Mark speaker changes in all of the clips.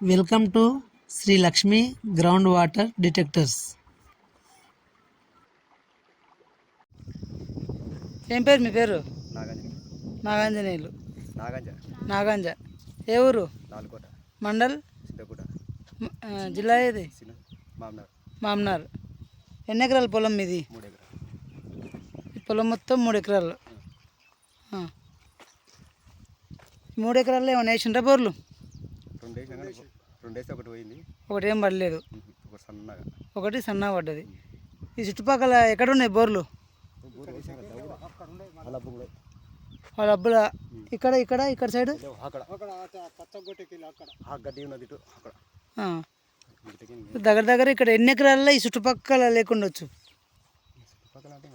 Speaker 1: Welcome to Shri Lakshmi ground water detectors ఏం పేరు మీ పేరు?
Speaker 2: నాగంజ
Speaker 1: నాగాంజనేయులు.
Speaker 2: నాగంజ.
Speaker 1: నాగాంజ. ఏ ఊరు?
Speaker 2: నాలుకోట
Speaker 1: మండల్? జిల్లా ఏది?
Speaker 2: మామనార్
Speaker 1: మామ్నార్ ఎన్ని ఎకరాల పొలం మీది?
Speaker 2: మూడు ఎకరాలు
Speaker 1: ఈ పొలం మొత్తం మూడు ఎకరాలు మూడు ఎకరాల్లో ఏమైనా వేసిండ్రా బోర్లు?
Speaker 2: రెండు వేస్తే ఒకటి పోయింది.
Speaker 1: ఒకటి ఏం పడలేదు
Speaker 2: ఒకటి సన్నగా.
Speaker 1: ఒకటి సన్న పడ్డది. ఈ చుట్టుపక్కల ఎక్కడ ఉన్నాయి బోర్లు? వాళ్ళ అబ్బుల ఇక్కడ ఇక్కడ ఇక్కడ సైడ్? దగ్గర దగ్గర ఇక్కడ ఎన్ని ఎకరాల్లో ఈ చుట్టుపక్కల లేకుండొచ్చు?
Speaker 2: చుట్టుపక్కల అంటే.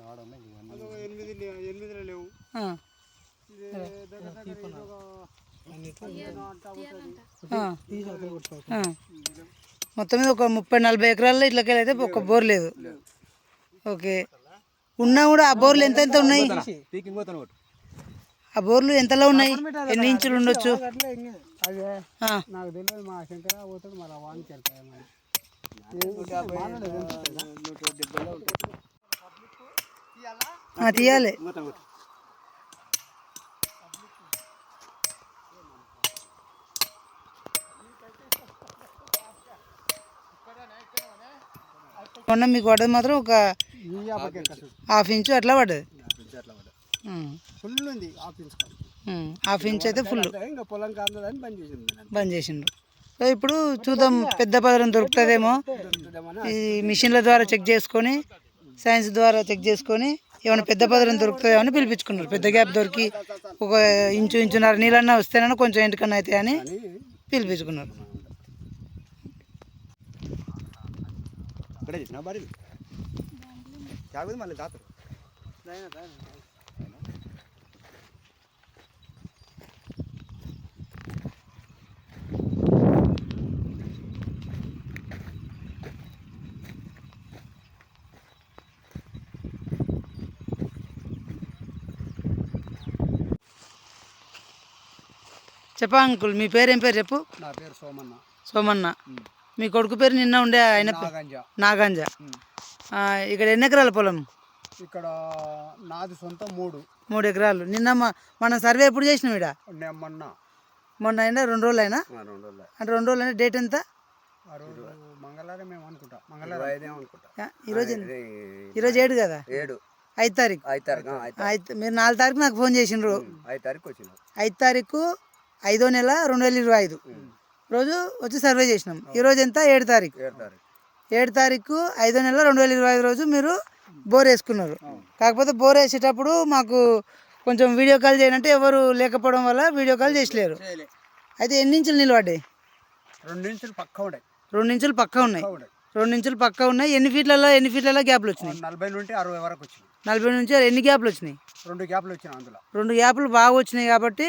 Speaker 1: మొత్తం మీద ఒక ముప్పై నలభై ఎకరాల్లో ఇట్లకెళ్ళి అయితే ఒక బోర్ లేదు. ఓకే. ఉన్నా కూడా ఆ బోర్లు ఎంత ఎంత ఉన్నాయి? ఆ బోర్లు ఎంతలో ఉన్నాయి? ఎన్ని ఇంచులు ఉండొచ్చు? ఆ.
Speaker 2: నాకు తెలియదు మా శంకర పోతాడు మరి వానికి వెళ్తాయి మరి
Speaker 1: ఆ, తీయాలి మొన్న మీకు పడ్డది మాత్రం ఒక హాఫ్ ఇంచు. అట్లా పడ్డది.
Speaker 2: ఫుల్ ఉంది.
Speaker 1: హాఫ్ ఇంచ్ అయితే ఫుల్. బంద్ చేసిండ్రు. సో ఇప్పుడు చూద్దాం పెద్ద పదరం దొరుకుతుందేమో. ఈ మిషన్ల ద్వారా చెక్ చేసుకొని సైన్స్ ద్వారా చెక్ చేసుకొని ఏమైనా పెద్ద పదరం దొరుకుతుందేమో అని పిలిపించుకున్నారు. పెద్ద గ్యాప్ దొరికి ఒక ఇంచు ఇంచున్నర నీళ్ళన్నా వస్తేనన్నా కొంచెం ఎంటికన్నా అయితే అని పిలిపించుకున్నారు.
Speaker 2: ఇక్కడే చేసిన బారీ కాకపోతే మళ్ళీ దాతరు
Speaker 1: చెప్పా అంకుల్ మీ పేరు ఏం పేరు చెప్పు?
Speaker 2: నా పేరు సోమన్న.
Speaker 1: సోమన్న. మీ కొడుకు పేరు నిన్న ఉండే ఆయన
Speaker 2: నాగంజ.
Speaker 1: ఇక్కడ ఎన్ని ఎకరాల పొలం?
Speaker 2: ఇక్కడ నాది సొంత మూడు.
Speaker 1: మూడు ఎకరాలు. నిన్న మ- మనం సర్వే ఎప్పుడు చేసినాం ఇక్కడ
Speaker 2: నేను మొన్న.
Speaker 1: మొన్న అయినా రెండు రోజులు. అయినా అంటే రెండు రోజులు అయినా డేట్ ఎంత?
Speaker 2: మంగళవారం మేము అనుకుంటా. మంగళవారం ఐదే అనుకుంటా.
Speaker 1: ఆ, ఈరోజు ఏడు కదా?
Speaker 2: ఏడు.
Speaker 1: ఐదు తారీఖు.
Speaker 2: ఐదు తారీఖు
Speaker 1: ఐదు మీరు నాలుగు తారీఖు నాకు ఫోన్ చేసిండ్రు.
Speaker 2: ఐదు తారీఖు
Speaker 1: ఐదు తారీఖు ఐదో నెల రెండు వేల ఇరవై ఐదు. రోజు వచ్చి సర్వే చేసినాం. ఈరోజు ఎంత? ఏడు తారీఖు.
Speaker 2: ఏడు తారీఖు.
Speaker 1: ఐదో నెల రెండు వేల ఇరవై ఐదు రోజు మీరు బోర్ వేసుకున్నారు. కాకపోతే బోర్ వేసేటప్పుడు మాకు కొంచెం వీడియో కాల్ చేయనంటే ఎవరు లేకపోవడం వల్ల వీడియో కాల్ చేసలేరు. అయితే ఎన్ని ఇంచులు నిలబడ్డాయి?
Speaker 2: రెండు ఇంచులు పక్క ఉండే
Speaker 1: రెండు ఇంచులు పక్క ఉన్నాయి. రెండు ఇంచులు పక్క ఉన్నాయి. ఎన్ని ఫీట్లలో ఎన్ని ఫీట్లలో గ్యాప్లు వచ్చినాయి?
Speaker 2: నలభై నుండి అరవై వరకు వచ్చింది
Speaker 1: నలభై నుంచి ఎన్ని గ్యాప్లు వచ్చినాయి?
Speaker 2: రెండు గ్యాప్లు వచ్చిన అందులో.
Speaker 1: రెండు గ్యాప్లు బాగా వచ్చినాయి కాబట్టి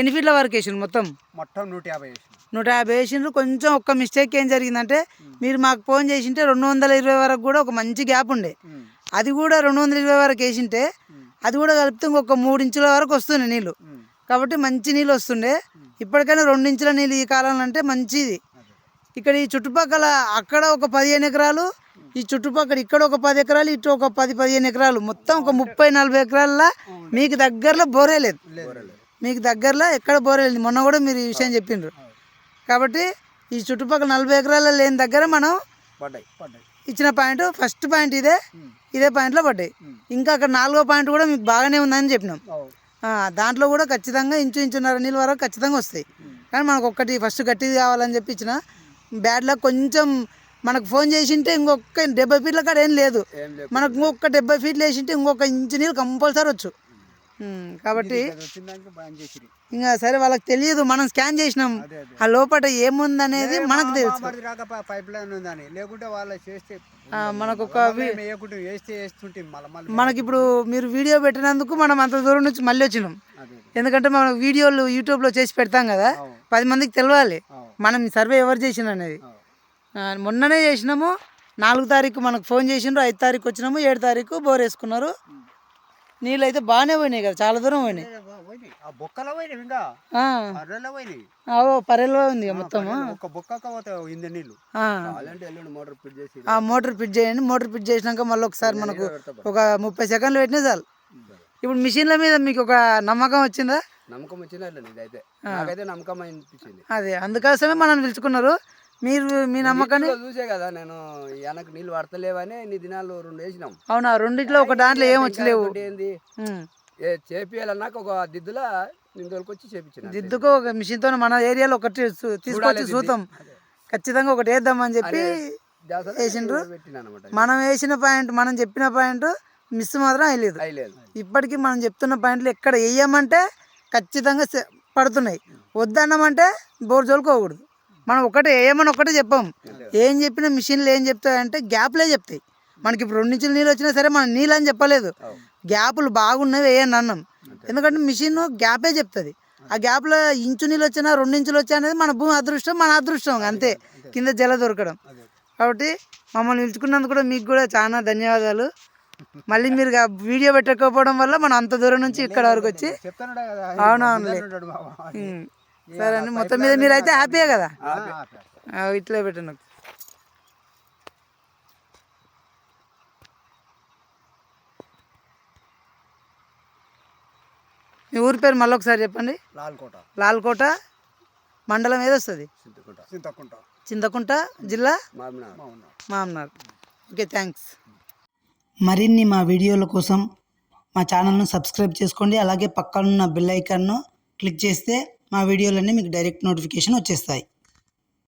Speaker 1: ఎన్ని ఫీట్ల వరకు వేసిండ్రు మొత్తం?
Speaker 2: మొత్తం నూట యాభై వేసిన
Speaker 1: నూట యాభై వేసిండ్రు. కొంచెం ఒక్క మిస్టేక్ ఏం జరిగిందంటే మీరు మాకు ఫోన్ చేసింటే రెండు వందల ఇరవై వరకు కూడా ఒక మంచి గ్యాప్ ఉండే. అది కూడా రెండు వందల ఇరవై వరకు వేసింటే అది కూడా కలిపితే ఇంకొక మూడు ఇంచుల వరకు వస్తుండే నీళ్ళు. కాబట్టి మంచి నీళ్ళు వస్తుండే. ఇప్పటికైనా రెండు ఇంచుల నీళ్ళు ఈ కాలంలో అంటే మంచిది. ఇక్కడ ఈ చుట్టుపక్కల అక్కడ ఒక పదిహేను ఎకరాలు ఈ చుట్టుపక్కల ఇక్కడ ఒక పది ఎకరాలు ఇటు ఒక పది పదిహేను ఎకరాలు. మొత్తం ఒక ముప్పై నలభై ఎకరాల్లో మీకు దగ్గరలో బోరే లేదు. మీకు దగ్గరలో ఎక్కడ బోరే లేదు. మొన్న కూడా మీరు ఈ విషయం చెప్పిండ్రు. కాబట్టి ఈ చుట్టుపక్కల నలభై ఎకరాల లేని దగ్గర మనం
Speaker 2: పడ్డాయి. పడ్డాయి.
Speaker 1: ఇచ్చిన పాయింట్ ఫస్ట్ పాయింట్ ఇదే ఇదే పాయింట్లో పడ్డాయి. ఇంకా అక్కడ నాలుగో పాయింట్ కూడా మీకు బాగానే ఉందని చెప్పినాం. దాంట్లో కూడా ఖచ్చితంగా ఇంచు ఇంచున్నర నీళ్ళ వరకు ఖచ్చితంగా వస్తాయి. కానీ మనకు ఒక్కటి ఫస్ట్ గట్టిది కావాలని చెప్పి ఇచ్చిన బ్యాడ్ లక్ కొంచెం మనకు ఫోన్ చేసింటే ఇంకొక డెబ్బై ఫీట్ల కాడ ఏం లేదు. మనకు ఇంకొక డెబ్బై ఫీట్లు వేసింటే ఇంకొక ఇంచు నీళ్ళు కంపల్సరీ వచ్చు. కాబట్టి ఇంకా సరే వాళ్ళకి తెలియదు మనం స్కాన్ చేసినాం. ఆ లోపల ఏముందనేది మనకు తెలుసు.
Speaker 2: బాబడి రాక పైప్ లైన్ ఉందని. లేకుంటే వాళ్ళు చేస్తే
Speaker 1: ఆ, మనకు ఒక మనకి ఇప్పుడు మీరు వీడియో పెట్టినందుకు మనం అంత దూరం నుంచి మళ్ళీ వచ్చినాం. ఎందుకంటే మనం వీడియోలు యూట్యూబ్లో చేసి పెడతాం కదా. పది మందికి తెలియాలి
Speaker 2: అవు.
Speaker 1: మనం సర్వే ఎవరు చేసిన అనేది మొన్ననే చేసినాము నాలుగు తారీఖు మనకు ఫోన్ చేసిండ్రు ఐదు తారీఖు వచ్చినాము ఏడు తారీఖు బోర్ వేసుకున్నారు. నీళ్ళు అయితే బాగానే పోయినాయి కదా చాలా దూరం పోయినాయి.
Speaker 2: బొక్కలో ఇంకా.
Speaker 1: పరెల్లో ఉంది
Speaker 2: ఒక ఇంద నీళ్ళు. ఎల్లుండి మోటార్ ఫిట్ చేసి
Speaker 1: ఆ మోటార్ ఫిట్ చేయండి. మోటార్ ఫిట్ చేసినాక మళ్ళీ ఒకసారి మనకు ఒక ముప్పై సెకండ్లు పెట్టినా చాలు. ఇప్పుడు మిషన్ల మీద మీకు ఒక నమ్మకం వచ్చిందా?
Speaker 2: నమ్మకం వచ్చిందా? ఇదైతే. నాకైతే నమ్మకం అనిపించింది.
Speaker 1: అదే అందుకోసమే మనం పిలుచుకున్నారు. మీరు మీ నమ్మకాన్ని
Speaker 2: చూసే కదా నేను వెనక నీళ్ళు పడతలేవని నీ దినాలు రెండు వేసినాం.
Speaker 1: అవునా రెండిట్లో ఒక దాంట్లో ఏం వచ్చలేవు?
Speaker 2: ఏంది. ఏ చేపియాలన్నాక ఒక దిద్దుల నిందోళ్ళకి వచ్చి చేపించిన
Speaker 1: దిద్దుకో ఒక మిషన్తో మన ఏరియాలో ఒకటి తీసుకొచ్చి చూద్దాం ఖచ్చితంగా ఒకటి వేద్దామని చెప్పి వేసిండ్రు. మనం వేసిన పాయింట్ మనం చెప్పిన పాయింట్ మిస్ మాత్రం అయ్యలేదు ఇప్పటికీ మనం చెప్తున్న పాయింట్లు ఎక్కడ వేయమంటే ఖచ్చితంగా పడుతున్నాయి. వద్దన్నామంటే బోర్ జోలుకోకూడదు. మనం ఒకటే వేయమని ఒకటే చెప్పాం. ఏం చెప్పినా మిషన్లు ఏం చెప్తాయంటే గ్యాప్లే చెప్తాయి. మనకి ఇప్పుడు రెండు ఇంచులు నీళ్ళు వచ్చినా సరే మనం నీళ్ళు అని చెప్పలేదు. గ్యాపులు బాగున్నవి వేయండి అన్నాం. ఎందుకంటే మిషన్ గ్యాపే చెప్తుంది. ఆ గ్యాప్లో ఇంచు నీళ్ళు వచ్చినా రెండు ఇంచులు వచ్చా అనేది మన భూమి అదృష్టం మన అదృష్టం అంతే. కింద జల దొరకడం. కాబట్టి మమ్మల్ని పిలుచుకున్నందుకు కూడా మీకు కూడా చాలా ధన్యవాదాలు. మళ్ళీ మీరు వీడియో పెట్టకపోవడం వల్ల మనం అంత దూరం నుంచి ఇక్కడ వరకు వచ్చి అవునవునులే. సరే అండి మొత్తం మీద మీరు అయితే హ్యాపీయే కదా? ఇట్లే పెట్టండి మీ ఊరి పేరు మళ్ళీ ఒకసారి చెప్పండి.
Speaker 2: లాల్కోట.
Speaker 1: లాల్కోట మండలం ఏది వస్తుంది?
Speaker 2: చింతకుంట.
Speaker 1: చింతకుంట జిల్లా?
Speaker 2: మామినార్.
Speaker 1: మామనార్. Okay thanks. మరిన్ని మా వీడియోల కోసం మా ఛానల్ను సబ్స్క్రైబ్ చేసుకోండి. అలాగే పక్కనున్న బెల్ ఐకాన్ను క్లిక్ చేస్తే మా వీడియోలన్నీ మీకు డైరెక్ట్ నోటిఫికేషన్ వచ్చేస్తాయి.